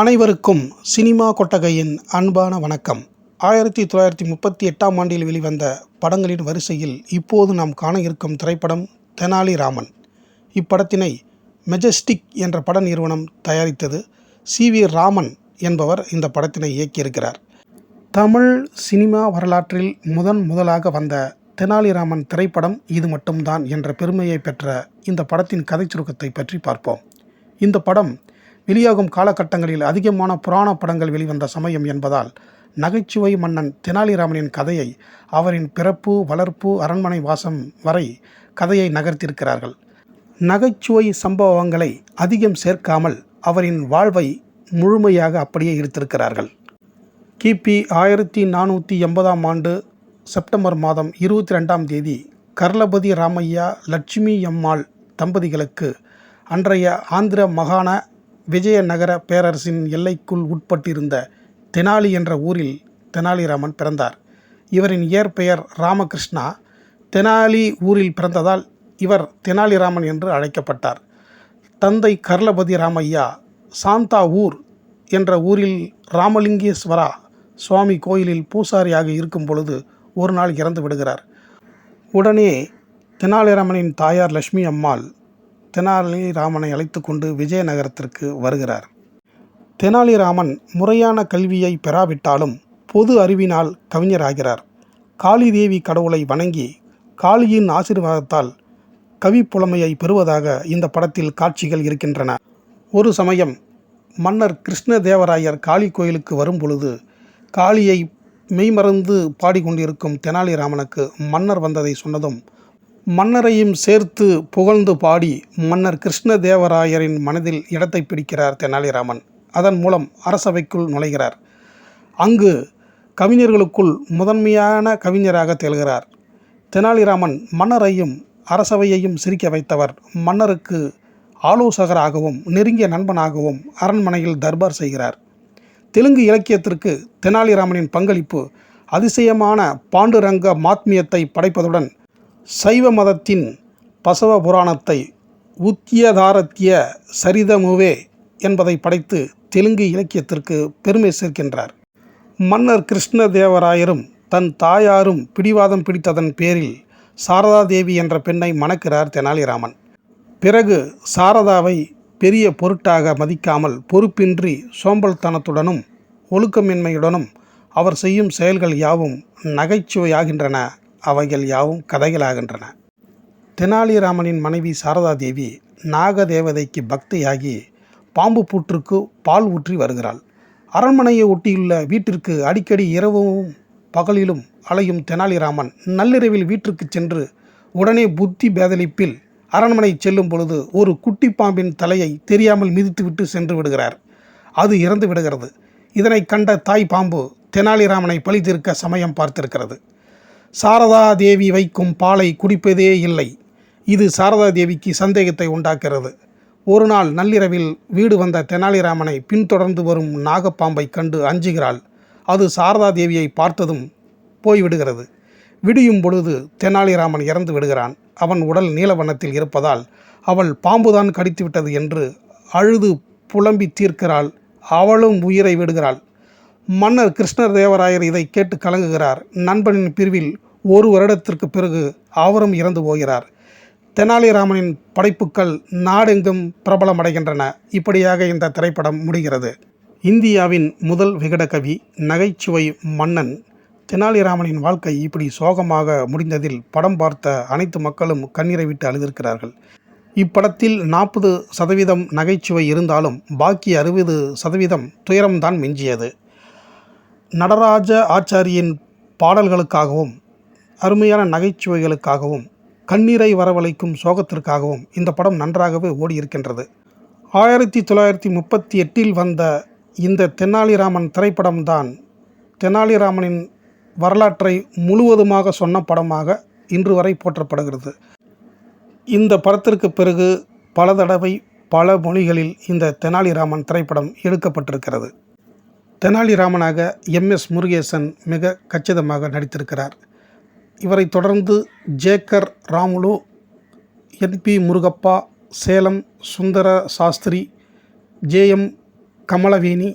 அனைவருக்கும் சினிமா கொட்டகையின் அன்பான வணக்கம். ஆயிரத்தி தொள்ளாயிரத்தி முப்பத்தி எட்டாம் ஆண்டில் வெளிவந்த படங்களின் வரிசையில் இப்போது நாம் காண இருக்கும் திரைப்படம் தெனாலிராமன். இப்படத்தினை மெஜஸ்டிக் என்ற பட நிறுவனம் தயாரித்தது சி வி ராமன் என்பவர் இந்த படத்தினை இயக்கியிருக்கிறார். தமிழ் சினிமா வரலாற்றில் முதன் முதலாக வந்த தெனாலிராமன் திரைப்படம் இது மட்டும்தான் என்ற பெருமையை பெற்ற இந்த படத்தின் கதை சுருக்கத்தை பற்றி பார்ப்போம். இந்த படம் வெளியாகும் காலகட்டங்களில் அதிகமான புராண படங்கள் வெளிவந்த சமயம் என்பதால் நகைச்சுவை மன்னன் தெனாலிராமனின் கதையை அவரின் பிறப்பு வளர்ப்பு அரண்மனை வாசம் வரை கதையை நகர்த்தியிருக்கிறார்கள். நகைச்சுவை சம்பவங்களை அதிகம் சேர்க்காமல் அவரின் வாழ்வை முழுமையாக அப்படியே இருத்திருக்கிறார்கள் கிபி ஆயிரத்தி நானூற்றி எண்பதாம் ஆண்டு செப்டம்பர் மாதம் இருபத்தி ரெண்டாம் தேதி கர்லபதி ராமையா லட்சுமி அம்மாள் தம்பதிகளுக்கு அன்றைய ஆந்திர மாகாண விஜயநகர பேரரசின் எல்லைக்குள் உட்பட்டிருந்த தெனாலி என்ற ஊரில் தெனாலிராமன் பிறந்தார். இவரின் இயற்பெயர் ராமகிருஷ்ணா. தெனாலி ஊரில் பிறந்ததால் இவர் தெனாலிராமன் என்று அழைக்கப்பட்டார். தந்தை கர்லபதி ராமையா சாந்தா ஊர் என்ற ஊரில் ராமலிங்கேஸ்வரா சுவாமி கோயிலில் பூசாரியாக இருக்கும் பொழுது ஒரு நாள் இறந்து விடுகிறார். உடனே தெனாலிராமனின் தாயார் லட்சுமி அம்மாள் தெனாலிராமனை அழைத்து கொண்டு விஜயநகரத்திற்கு வருகிறார். தெனாலிராமன் முறையான கல்வியை பெறாவிட்டாலும் பொது அறிவினால் கவிஞராகிறார். காளி தேவி கடவுளை வணங்கி காளியின் ஆசீர்வாதத்தால் கவி புலமையை பெறுவதாக இந்த படத்தில் காட்சிகள் இருக்கின்றன. ஒரு சமயம் மன்னர் கிருஷ்ணதேவராயர் காளி கோயிலுக்கு வரும் பொழுது காளியை மெய்மறந்து பாடிக்கொண்டிருக்கும் தெனாலிராமனுக்கு மன்னர் வந்ததை சொன்னதும் மன்னரையும் சேர்த்து புகழ்ந்து பாடி மன்னர் கிருஷ்ணதேவராயரின் மனதில் இடத்தை பிடிக்கிறார் தெனாலிராமன். அதன் மூலம் அரசவைக்குள் நுழைகிறார். அங்கு கவிஞர்களுக்குள் முதன்மையான கவிஞராக திகழ்கிறார். தெனாலிராமன் மன்னரையும் அரசவையையும் சிரிக்க வைத்தவர். மன்னருக்கு ஆலோசகராகவும் நெருங்கிய நண்பனாகவும் அரண்மனையில் தர்பார் செய்கிறார். தெலுங்கு இலக்கியத்திற்கு தெனாலிராமனின் பங்களிப்பு அதிசயமான பாண்டுரங்க மாத்மியத்தை படைப்பதுடன் சைவ மதத்தின் பசவ புராணத்தை உத்தியதாரத்திய சரிதமுவே என்பதை படைத்து தெலுங்கு இலக்கியத்திற்கு பெருமை சேர்க்கின்றார். மன்னர் கிருஷ்ணதேவராயரும் தன் தாயாரும் பிடிவாதம் பிடித்ததன் பேரில் சாரதா தேவி என்ற பெண்ணை மணக்கிறார் தெனாலிராமன். பிறகு சாரதாவை பெரிய பொருட்டாக மதிக்காமல் பொறுப்பின்றி சோம்பல்தனத்துடனும் ஒழுக்கமின்மையுடனும் அவர் செய்யும் செயல்கள் யாவும் நகைச்சுவையாகின்றன அவைகள் யாவும் கதைகளாகின்றன. தெனாலிராமனின் மனைவி சாரதா தேவி நாகதேவதைக்கு பக்தியாகி பாம்பு பூற்றுக்கு பால் ஊற்றி வருகிறாள். அரண்மனையை ஒட்டியுள்ள வீட்டிற்கு அடிக்கடி இரவும் பகலிலும் அலையும் தெனாலிராமன் நள்ளிரவில் வீட்டிற்கு சென்று உடனே புத்தி பேதலிப்பில் அரண்மனை செல்லும் பொழுது ஒரு குட்டி பாம்பின் தலையை தெரியாமல் மிதித்துவிட்டு சென்று விடுகிறார். அது இறந்து விடுகிறது. இதனை கண்ட தாய் பாம்பு தெனாலிராமனை பழி தீர்க்க சமயம் பார்த்திருக்கிறது. சாரதா தேவி வைக்கும் பாலை குடிப்பதே இல்லை. இது சாரதா தேவிக்கு சந்தேகத்தை உண்டாக்குகிறது ஒரு நாள் நள்ளிரவில் வீடு வந்த தெனாலிராமனை பின்தொடர்ந்து வரும் நாகப்பாம்பை கண்டு அஞ்சுகிறாள். அது சாரதா தேவியை பார்த்ததும் போய்விடுகிறது. விடியும் பொழுது தெனாலிராமன் இறந்து விடுகிறான். அவன் உடல் நீலவண்ணத்தில் இருப்பதால் அவள் பாம்புதான் கடித்துவிட்டது என்று அழுது புலம்பி தீர்க்கிறாள். அவளும் உயிரை விடுகிறாள். மன்னர் கிருஷ்ணர் தேவராயர் இதை கேட்டு கலங்குகிறார். நண்பனின் பிரிவில் ஒரு வருடத்திற்கு பிறகு அவரும் இறந்து போகிறார். தெனாலிராமனின் படைப்புக்கள் நாடெங்கும் பிரபலமடைகின்றன. இப்படியாக இந்த திரைப்படம் முடிகிறது. இந்தியாவின் முதல் விகடகவி நகைச்சுவை மன்னன். தெனாலிராமனின் வாழ்க்கை இப்படி சோகமாக முடிந்ததில் படம் பார்த்த அனைத்து மக்களும் கண்ணீரை விட்டு அழுதிருக்கிறார்கள். இப்படத்தில் நாற்பது சதவீதம் நகைச்சுவை இருந்தாலும் பாக்கி அறுபது சதவீதம் துயரம்தான் மிஞ்சியது. நடராஜ ஆச்சாரியின் பாடல்களுக்காகவும் அருமையான நகைச்சுவைகளுக்காகவும் கண்ணீரை வரவழைக்கும் சோகத்திற்காகவும் இந்த படம் நன்றாகவே ஓடியிருக்கின்றது. ஆயிரத்தி தொள்ளாயிரத்தி முப்பத்தி எட்டில் வந்த இந்த தெனாலிராமன் திரைப்படம்தான் தெனாலிராமனின் வரலாற்றை முழுவதுமாக சொன்ன படமாக இன்று வரை போற்றப்படுகிறது. இந்த படத்திற்கு பிறகு பல தடவை பல மொழிகளில் இந்த தெனாலிராமன் திரைப்படம் எடுக்கப்பட்டிருக்கிறது. தெனாலிராமனாக எம் எஸ் முருகேசன் மிக கச்சிதமாக நடித்திருக்கிறார். இவரை தொடர்ந்து Jaker Ramulu N P Murugappa Salem Sundara Sastri J M Kamalaveni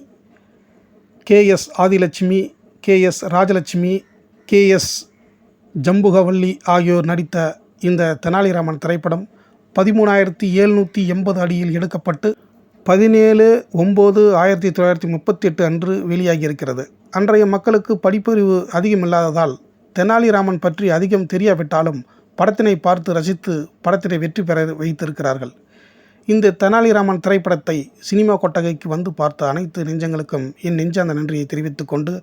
K S Adhilakshmi K S Rajalakshmi K S Jambugavalli ஆகியோர் நடித்த இந்த தெனாலிராமன் திரைப்படம் பதிமூணாயிரத்தி எழுநூற்றி எண்பது அடியில் எடுக்கப்பட்டு பதினேழு ஒம்பது ஆயிரத்தி தொள்ளாயிரத்தி முப்பத்தி எட்டு அன்று வெளியாகியிருக்கிறது. அன்றைய மக்களுக்கு படிப்பறிவு அதிகமில்லாததால் தெனாலிராமன் பற்றி அதிகம் தெரியாவிட்டாலும் படத்தினை பார்த்து ரசித்து படத்தினை வெற்றி பெற வைத்திருக்கிறார்கள். இந்த தெனாலிராமன் திரைப்படத்தை சினிமா கொட்டகைக்கு வந்து பார்த்த அனைத்து நெஞ்சங்களுக்கும் என் நெஞ்சாந்த நன்றியை தெரிவித்துக் கொண்டு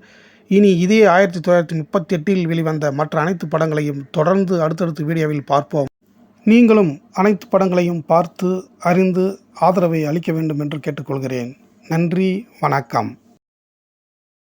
இனி இதே ஆயிரத்தி தொள்ளாயிரத்தி முப்பத்தி எட்டில் வெளிவந்த மற்ற அனைத்து படங்களையும் தொடர்ந்து அடுத்தடுத்து வீடியோவில் பார்ப்போம். நீங்களும் அனைத்து படங்களையும் பார்த்து அறிந்து ஆதரவை அளிக்க வேண்டும் என்று கேட்டுக்கொள்கிறேன். நன்றி வணக்கம்.